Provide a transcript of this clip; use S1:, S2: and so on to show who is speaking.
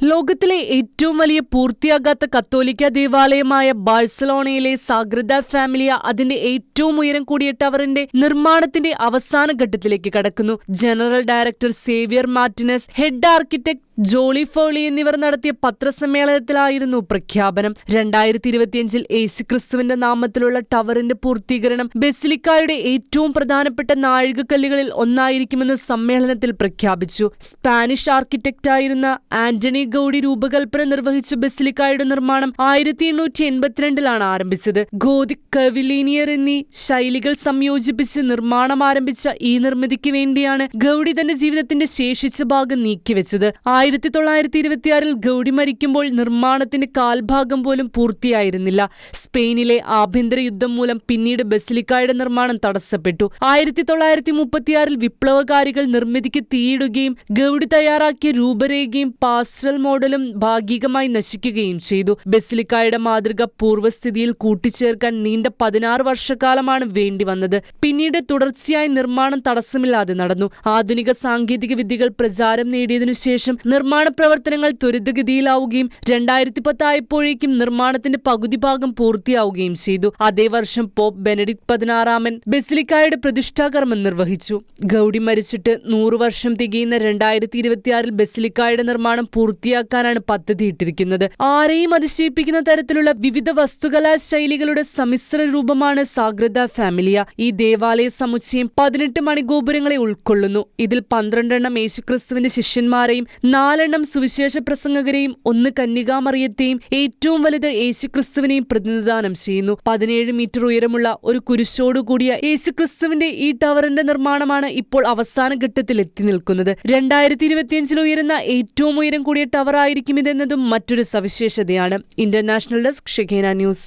S1: ലോകത്തിലെ ഏറ്റവും വലിയ പൂർത്തിയാകാത്ത കത്തോലിക്ക ദേവാലയമായ ബാഴ്സലോണയിലെ സാഗ്രദ ഫാമിലിയ അതിന്റെ ഏറ്റവും ഉയരം കൂടിയ ടവറിന്റെ നിർമ്മാണത്തിന്റെ അവസാന ഘട്ടത്തിലേക്ക് കടക്കുന്നു. General director Xavier Martinez head architect Jordi Fauli എന്നിവർ നടത്തിയ പത്രസമ്മേളനത്തിലായിരുന്നു പ്രഖ്യാപനം. രണ്ടായിരത്തി ഇരുപത്തിയഞ്ചിൽ യേശുക്രിസ്തുവിന്റെ നാമത്തിലുള്ള ടവറിന്റെ പൂർത്തീകരണം ബെസിലിക്കായുടെ ഏറ്റവും പ്രധാനപ്പെട്ട നാഴികക്കല്ലുകളിൽ ഒന്നായിരിക്കുമെന്ന് സമ്മേളനത്തിൽ പ്രഖ്യാപിച്ചു. സ്പാനിഷ് ആർക്കിടെക്റ്റായിരുന്ന ആന്റണി ഗൌഡി രൂപകൽപ്പന നിർവഹിച്ച ബെസിലിക്കായുടെ നിർമ്മാണം ആയിരത്തി എണ്ണൂറ്റി എൺപത്തിരണ്ടിലാണ് ആരംഭിച്ചത്. ഗോതിക് കവിലീനിയർ എന്നീ ശൈലികൾ സംയോജിപ്പിച്ച് നിർമ്മാണം ആരംഭിച്ച ഈ നിർമ്മിതിക്ക് വേണ്ടിയാണ് ഗൌഡി തന്റെ ജീവിതത്തിന്റെ ശേഷിച്ച ഭാഗം നീക്കിവെച്ചത്. ആയിരത്തി തൊള്ളായിരത്തി ഇരുപത്തിയാറിൽ ഗൗഡി മരിക്കുമ്പോൾ നിർമ്മാണത്തിന് കാൽഭാഗം പോലും പൂർത്തിയായിരുന്നില്ല. സ്പെയിനിലെ ആഭ്യന്തര യുദ്ധം മൂലം പിന്നീട് ബസിലിക്കായുടെ നിർമ്മാണം തടസ്സപ്പെട്ടു. ആയിരത്തി തൊള്ളായിരത്തി മുപ്പത്തിയാറിൽ വിപ്ലവകാരികൾ നിർമ്മിതിക്ക് തീയിടുകയും ഗൗഡി തയ്യാറാക്കിയ രൂപരേഖയും പാസ്റ്റൽ മോഡലും ഭാഗികമായി നശിക്കുകയും ചെയ്തു. ബസിലിക്കായുടെ മാതൃക പൂർവസ്ഥിതിയിൽ കൂട്ടിച്ചേർക്കാൻ നീണ്ട പതിനാറ് വർഷക്കാലമാണ് വേണ്ടി വന്നത് പിന്നീട് തുടർച്ചയായി നിർമ്മാണം തടസ്സമില്ലാതെ നടന്നു. ആധുനിക സാങ്കേതിക വിദ്യകൾ പ്രചാരം നേടിയതിനു ശേഷം നിർമ്മാണ പ്രവർത്തനങ്ങൾ ത്വരിതഗതിയിലാവുകയും രണ്ടായിരത്തി പത്തായപ്പോഴേക്കും നിർമ്മാണത്തിന്റെ പകുതി ഭാഗം പൂർത്തിയാവുകയും ചെയ്തു. അതേ വർഷം പോപ്പ് ബെനഡിക്ട് പതിനാറാമൻ ബെസിലിക്കായുടെ പ്രതിഷ്ഠാകർമ്മം നിർവഹിച്ചു. ഗൌഡി മരിച്ചിട്ട് നൂറു വർഷം തികയുന്ന രണ്ടായിരത്തി ഇരുപത്തിയാറിൽ ബെസിലിക്കായുടെ നിർമ്മാണം പൂർത്തിയാക്കാനാണ് പദ്ധതിയിട്ടിരിക്കുന്നത്. ആരെയും അതിശയിപ്പിക്കുന്ന തരത്തിലുള്ള വിവിധ വസ്തുകലാ ശൈലികളുടെ സമ്മിശ്ര രൂപമാണ് സാഗ്രത ഫാമിലിയ. ഈ ദേവാലയ സമുച്ചയം പതിനെട്ട് മണിഗോപുരങ്ങളെ ഉൾക്കൊള്ളുന്നു. ഇതിൽ പന്ത്രണ്ടെണ്ണം യേശുക്രിസ്തുവിന്റെ ശിഷ്യന്മാരെയും നാലെണ്ണം സുവിശേഷ പ്രസംഗകരെയും ഒന്ന് കന്യകാമറിയത്തെയും ഏറ്റവും വലുത് യേശുക്രിസ്തുവിനെയും പ്രതിനിധാനം ചെയ്യുന്നു. പതിനേഴ് മീറ്റർ ഉയരമുള്ള ഒരു കുരിശോടുകൂടിയ യേശുക്രിസ്തുവിന്റെ ഈ ടവറിന്റെ നിർമ്മാണമാണ് ഇപ്പോൾ അവസാന ഘട്ടത്തിൽ എത്തി നിൽക്കുന്നത്. രണ്ടായിരത്തി ഇരുപത്തിയഞ്ചിൽ ഉയരുന്ന ഏറ്റവും ഉയരം കൂടിയ ടവർ ആയിരിക്കും ഇതെന്നതും മറ്റൊരു സവിശേഷതയാണ്. ഇന്റർനാഷണൽ ഡെസ്ക് ഷെഖേന ന്യൂസ്.